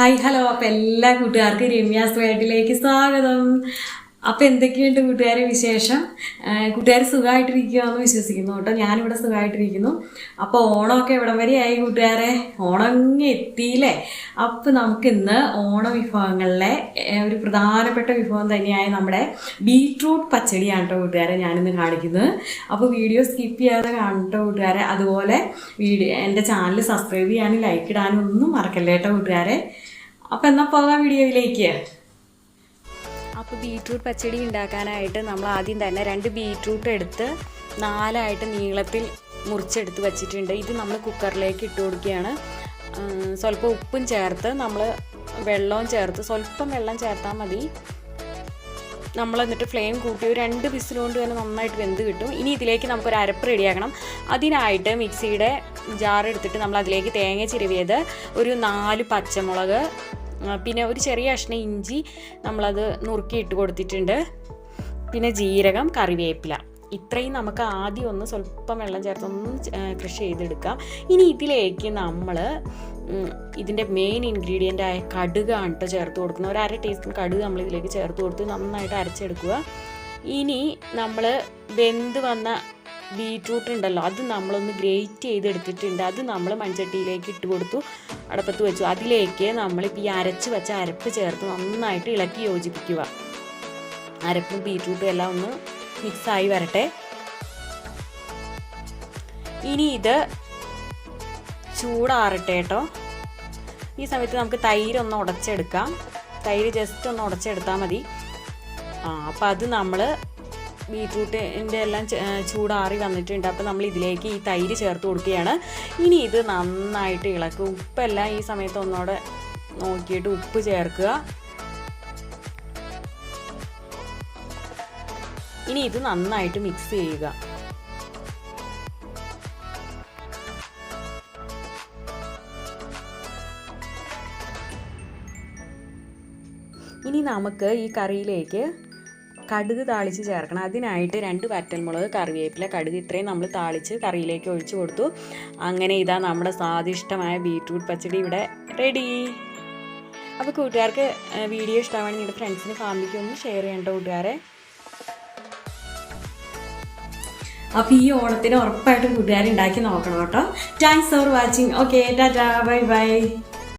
Hi hello അപ്പം എല്ലാ കൂട്ടുകാർക്കും വേട്ടിലേക്ക് സ്വാഗതം. അപ്പം എന്തൊക്കെയുണ്ട് കൂട്ടുകാരെ വിശേഷം? കൂട്ടുകാർ സുഖമായിട്ടിരിക്കുകയെന്ന് വിശ്വസിക്കുന്നു കേട്ടോ. ഞാനിവിടെ സുഖമായിട്ടിരിക്കുന്നു അപ്പോൾ ഓണമൊക്കെ എവിടം വരെയായി കൂട്ടുകാരെ? ഓണം എത്തിയില്ലേ? അപ്പം നമുക്ക് ഇന്ന് ഓണ വിഭവങ്ങളിലെ ഒരു പ്രധാനപ്പെട്ട വിഭവം തന്നെയായ നമ്മുടെ ബീട്രൂട്ട് പച്ചടിയാണ് കേട്ടോ കൂട്ടുകാരെ ഞാനിന്ന് കാണിക്കുന്നത്. അപ്പോൾ വീഡിയോ സ്കിപ്പ് ചെയ്യാതെ കാണട്ടോ കൂട്ടുകാരെ. അതുപോലെ വീഡിയോ എന്റെ ചാനൽ സബ്സ്ക്രൈബ് ചെയ്യാനും ലൈക്ക് ഇടാനും ഒന്നും മറക്കല്ലേട്ടോ കൂട്ടുകാരെ? അപ്പം എന്നാൽ പോകാം വീഡിയോയിലേക്ക്. അപ്പോൾ ബീട്രൂട്ട് പച്ചടി ഉണ്ടാക്കാനായിട്ട് നമ്മൾ ആദ്യം തന്നെ രണ്ട് ബീറ്റ്റൂട്ട് എടുത്ത് നാലായിട്ട് നീളത്തിൽ മുറിച്ചെടുത്ത് വെച്ചിട്ടുണ്ട്. ഇത് നമ്മൾ കുക്കറിലേക്ക് ഇട്ട് കൊടുക്കുകയാണ്. സ്വല്പം ഉപ്പും ചേർത്ത് നമ്മൾ വെള്ളവും ചേർത്ത് സ്വല്പം വെള്ളം ചേർത്താൽ മതി. നമ്മൾ എന്നിട്ട് ഫ്ലെയിം കൂട്ടി ഒരു രണ്ട് വിസിലുകൊണ്ട് തന്നെ നന്നായിട്ട് വെന്ത് കിട്ടും. ഇനി ഇതിലേക്ക് നമുക്കൊരു അരപ്പ് റെഡിയാക്കണം. അതിനായിട്ട് മിക്സിയുടെ ജാർ എടുത്തിട്ട് നമ്മൾ അതിലേക്ക് തേങ്ങ ചിരവിയത് ഒരു നാല് പച്ചമുളക് പിന്നെ ഒരു ചെറിയ കഷ്ണം ഇഞ്ചി നമ്മളത് നുറുക്കി ഇട്ട് കൊടുത്തിട്ടുണ്ട്. പിന്നെ ജീരകം കറിവേപ്പില. ഇത്രയും നമുക്ക് ആദ്യം ഒന്ന് സ്വല്പം വെള്ളം ചേർത്ത് ഒന്ന് കൃഷി ചെയ്തെടുക്കാം. ഇനി ഇതിലേക്ക് നമ്മൾ ഇതിന്റെ മെയിൻ ഇൻഗ്രീഡിയന്റ് ആയ കടുകാണ് കേട്ടോ ചേർത്ത് കൊടുക്കുന്നത്. ഒരു അര ടീസ്പൂൺ കടുക് നമ്മൾ ഇതിലേക്ക് ചേർത്ത് കൊടുത്ത് നന്നായിട്ട് അരച്ചെടുക്കുക. ഇനി നമ്മൾ വെന്ത് വന്ന ബീട്രൂട്ട് ഉണ്ടല്ലോ അത് നമ്മളൊന്ന് ഗ്രേറ്റ് ചെയ്തെടുത്തിട്ടുണ്ട്. അത് നമ്മൾ മൺചട്ടിയിലേക്ക് ഇട്ട് കൊടുത്തു അടപ്പത്ത് വെച്ചു. അതിലേക്ക് നമ്മളിപ്പോൾ ഈ അരച്ച് വെച്ച അരപ്പ് ചേർത്ത് നന്നായിട്ട് ഇളക്കി യോജിപ്പിക്കുക. അരപ്പും ബീറ്റ്റൂട്ടും എല്ലാം ഒന്ന് മിക്സായി വരട്ടെ. ഇനി ഇത് ചൂടാറട്ടെ കേട്ടോ. ഈ സമയത്ത് നമുക്ക് തൈര് ഒന്ന് ഉടച്ചെടുക്കാം. തൈര് ജസ്റ്റ് ഒന്ന് ഉടച്ചെടുത്താൽ മതി. ആ അപ്പം അത് നമ്മൾ ബീട്രൂട്ടിന്റെ എല്ലാം ചൂടാറി വന്നിട്ടുണ്ട്. അപ്പോൾ നമ്മൾ ഇതിലേക്ക് ഈ തൈര് ചേർത്ത് കൊടുക്കുകയാണ്. ഇനി ഇത് നന്നായിട്ട് ഇളക്കുക ഉപ്പെല്ലാം ഈ സമയത്ത് ഒന്നുകൂടെ നോക്കിയിട്ട് ഉപ്പ് ചേർക്കുക. ഇനി ഇത് നന്നായിട്ട് മിക്സ് ചെയ്യുക. ഇനി നമുക്ക് ഈ കറിയിലേക്ക് കടുക് താളിച്ച് ചേർക്കണം. അതിനായിട്ട് രണ്ട് വറ്റൽമുളക് കറിവേപ്പില കടുക് ഇത്രയും നമ്മൾ താളിച്ച് കറിയിലേക്ക് ഒഴിച്ചു കൊടുത്തു. അങ്ങനെ ഇതാ നമ്മുടെ സ്വാദിഷ്ടമായ ബീറ്റ്റൂട്ട് പച്ചടി ഇവിടെ റെഡി അപ്പോൾ കൂട്ടുകാർക്ക് വീഡിയോ ഇഷ്ടമാണെങ്കിൽ നിങ്ങളുടെ ഫ്രണ്ട്സിന് ഫാമിലിക്ക് ഒന്ന് ഷെയർ ചെയ്യേണ്ട കൂട്ടുകാരെ. അപ്പോൾ ഈ ഓണത്തിന് ഉറപ്പായിട്ടും കൂട്ടുകാർ ഉണ്ടാക്കി നോക്കണം കേട്ടോ. Thanks for watching okay tata bye bye